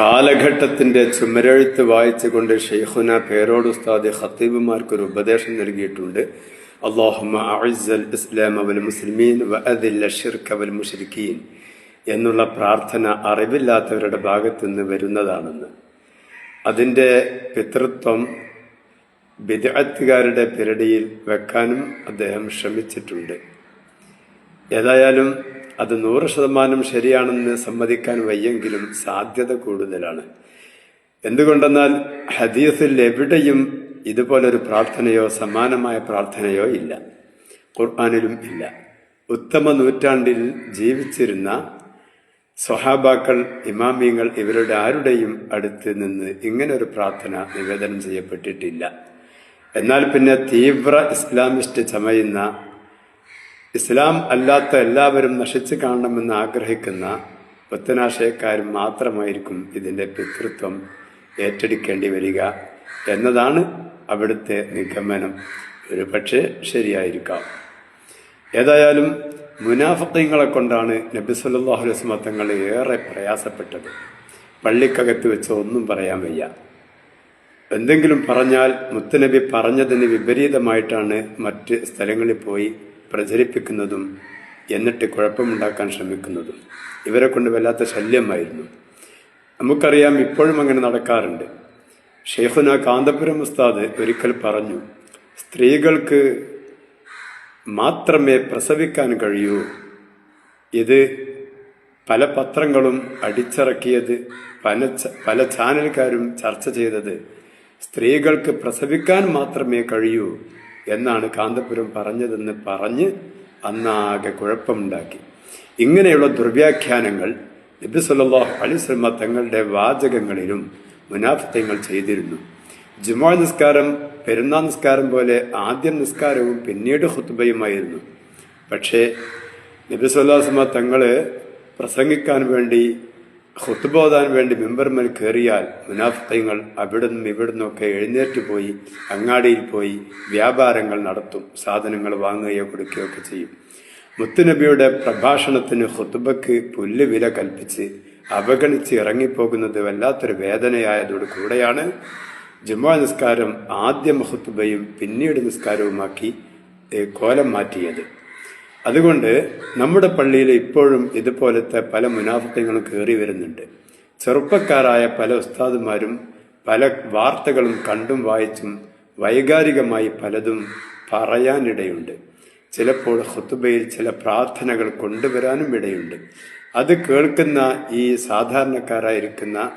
കാലഘട്ടത്തിന്റെ ചുമരെഴുത്ത് വായിച്ചുകൊണ്ട് ഷെയ്ഖുന പേരോട് ഉസ്താദ് ഖത്തീബുമാർക്ക് ഒരു ഉപദേശം നൽകിയിട്ടുണ്ട്. അള്ളാഹുമ അഇസ്സൽ ഇസ്ലാം വൽ മുസ്ലിമീൻ വഅദില്ല ഷിർക വൽ മുശ്രിക്കീൻ എന്നുള്ള പ്രാർത്ഥന അറിവില്ലാത്തവരുടെ ഭാഗത്തു നിന്ന് വരുന്നതാണെന്ന്. അതിന്റെ പിതൃത്വം വിദഗ്ധകാരുടെ പിരടിയിൽ വെക്കാനും അദ്ദേഹം ശ്രമിച്ചിട്ടുണ്ട്. ഏതായാലും അത് നൂറ് ശതമാനം ശരിയാണെന്ന് സമ്മതിക്കാൻ വയ്യെങ്കിലും സാധ്യത കൂടുതലാണ്. എന്തുകൊണ്ടെന്നാൽ ഹദീസിൽ എവിടെയും ഇതുപോലൊരു പ്രാർത്ഥനയോ സമാനമായ പ്രാർത്ഥനയോ ഇല്ല. ഖുർആാനിലും ഇല്ല. ഉത്തമ നൂറ്റാണ്ടിൽ ജീവിച്ചിരുന്ന സ്വഹാബാക്കൾ ഇമാമിയങ്ങൾ ഇവരുടെ ആരുടെയും അടുത്ത് നിന്ന് ഇങ്ങനൊരു പ്രാർത്ഥന നിവേദനം ചെയ്യപ്പെട്ടിട്ടില്ല. എന്നാൽ പിന്നെ തീവ്ര ഇസ്ലാമിസ്റ്റ് ചമയുന്ന ഇസ്ലാം അല്ലാത്ത എല്ലാവരും നശിച്ചു കാണണമെന്ന് ആഗ്രഹിക്കുന്ന പുത്തനാശയക്കാരും മാത്രമായിരിക്കും ഇതിന്റെ പിതൃത്വം ഏറ്റെടുക്കേണ്ടി വരിക എന്നതാണ് അവിടുത്തെ നിഗമനം. ഒരു പക്ഷേ ശരിയായിരിക്കാം. ഏതായാലും മുനാഫക്കങ്ങളെ കൊണ്ടാണ് നബി സല്ലാഹു വസല്ലം തങ്ങൾ ഏറെ പ്രയാസപ്പെട്ടത്. പള്ളിക്കകത്ത് വെച്ച് ഒന്നും പറയാൻ വയ്യ. എന്തെങ്കിലും പറഞ്ഞാൽ മുത്തനബി പറഞ്ഞതിന് വിപരീതമായിട്ടാണ് മറ്റ് സ്ഥലങ്ങളിൽ പോയി പ്രചരിപ്പിക്കുന്നതും എന്നിട്ട് കുഴപ്പമുണ്ടാക്കാൻ ശ്രമിക്കുന്നതും ഇവരെ കൊണ്ട് വല്ലാത്ത ശല്യമായിരുന്നു. നമുക്കറിയാം ഇപ്പോഴും അങ്ങനെ നടക്കാറുണ്ട്. ഷെയ്ഖുന കാന്തപുരം ഉസ്താദ് ഒരിക്കൽ പറഞ്ഞു സ്ത്രീകൾക്ക് മാത്രമേ പ്രസവിക്കാൻ കഴിയൂ. ഇത് പല പത്രങ്ങളും അടിച്ചിറക്കിയത് പല പല ചാനലുകാരും ചർച്ച ചെയ്തത് സ്ത്രീകൾക്ക് പ്രസവിക്കാൻ മാത്രമേ കഴിയൂ. എന്നാണ് കാന്തപുരം പറഞ്ഞതെന്ന് പറഞ്ഞ് അന്നാകെ കുഴപ്പമുണ്ടാക്കി. ഇങ്ങനെയുള്ള ദുർവ്യാഖ്യാനങ്ങൾ നബി സല്ലല്ലാഹു അലൈഹി വസല്ലമ തങ്ങളുടെ വാചകങ്ങളിലും മുനാഫത്യങ്ങൾ ചെയ്തിരുന്നു. ജുമാ നിസ്കാരം പെരുന്നാൾ നിസ്കാരം പോലെ ആദ്യം നിസ്കാരവും പിന്നീട് ഹുത്തുബയുമായിരുന്നു പക്ഷേ നബി സല്ലല്ലാഹു തങ്ങൾ പ്രസംഗിക്കാൻ വേണ്ടി ഹുത്തുബ ഓതാൻ വേണ്ടി മെമ്പർമാർ കയറിയാൽ മുനാഫിത്തങ്ങൾ അവിടുന്നും ഇവിടുന്നൊക്കെ എഴുന്നേറ്റ് പോയി അങ്ങാടിയിൽ പോയി വ്യാപാരങ്ങൾ നടത്തും സാധനങ്ങൾ വാങ്ങുകയോ കൊടുക്കുകയോ ഒക്കെ ചെയ്യും. മുത്തുനബിയുടെ പ്രഭാഷണത്തിന് ഹുത്തുബക്ക് പുല്ല് വില കൽപ്പിച്ച് അവഗണിച്ച് ഇറങ്ങിപ്പോകുന്നത് വല്ലാത്തൊരു വേദനയായതോട് കൂടെയാണ് ജുമാ നിസ്കാരം ആദ്യം ഹുത്തുബയും പിന്നീട് നിസ്കാരവുമാക്കി കോലം മാറ്റിയത്. അതുകൊണ്ട് നമ്മുടെ പള്ളിയിൽ ഇപ്പോഴും ഇതുപോലത്തെ പല മുനാഫത്തങ്ങളും കയറി വരുന്നുണ്ട്. ചെറുപ്പക്കാരായ പല ഉസ്താദുമാരും പല വാർത്തകളും കണ്ടും വായിച്ചും വൈകാരികമായി പലതും പറയാനിടയുണ്ട്. ചിലപ്പോൾ ഹുത്തുബയിൽ ചില പ്രാർത്ഥനകൾ കൊണ്ടുവരാനും ഇടയുണ്ട്. അത് കേൾക്കുന്ന ഈ സാധാരണക്കാരായിരിക്കുന്ന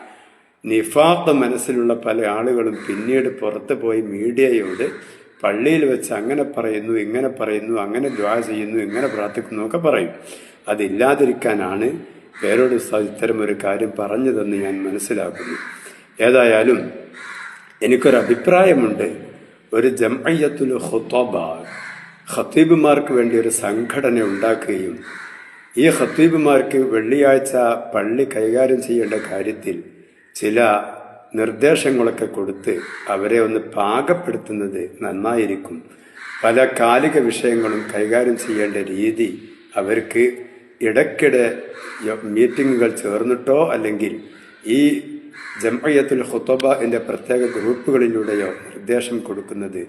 നിഫാഖ് മനസ്സിലുള്ള പല ആളുകളും പിന്നീട് പുറത്തു പോയി മീഡിയയോട് പള്ളിയിൽ വെച്ച് അങ്ങനെ പറയുന്നു ഇങ്ങനെ പറയുന്നു അങ്ങനെ ദ്വാ ചെയ്യുന്നു ഇങ്ങനെ പ്രാർത്ഥിക്കുന്നു ഒക്കെ പറയും. അതില്ലാതിരിക്കാനാണ് പേരോട് ഇത്തരം ഒരു കാര്യം പറഞ്ഞതെന്ന് ഞാൻ മനസ്സിലാക്കുന്നു. ഏതായാലും എനിക്കൊരു അഭിപ്രായമുണ്ട്. ഒരു ജംഅയ്യത്തുൽ ഹുത്തോബ ഖത്തീബുമാർക്ക് വേണ്ടി ഒരു സംഘടന ഉണ്ടാക്കുകയും ഈ ഖത്തീബുമാർക്ക് വെള്ളിയാഴ്ച പള്ളി കൈകാര്യം ചെയ്യേണ്ട കാര്യത്തിൽ ചില നിർദ്ദേശങ്ങളൊക്കെ കൊടുത്ത് അവരെ ഒന്ന് പാകപ്പെടുത്തുന്നത് നന്നായിരിക്കും. പല കാലിക വിഷയങ്ങളും കൈകാര്യം ചെയ്യേണ്ട രീതി അവർക്ക് ഇടയ്ക്കിടെ മീറ്റിങ്ങുകൾ ചേർന്നിട്ടോ അല്ലെങ്കിൽ ഈ ജംഅയ്യത്തുൽ എന്റെ പ്രത്യേക ഗ്രൂപ്പുകളിലൂടെയോ നിർദ്ദേശം കൊടുക്കുന്നത്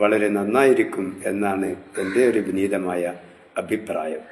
വളരെ നന്നായിരിക്കും എന്നാണ് എന്റെ ഒരു വിനീതമായ അഭിപ്രായം.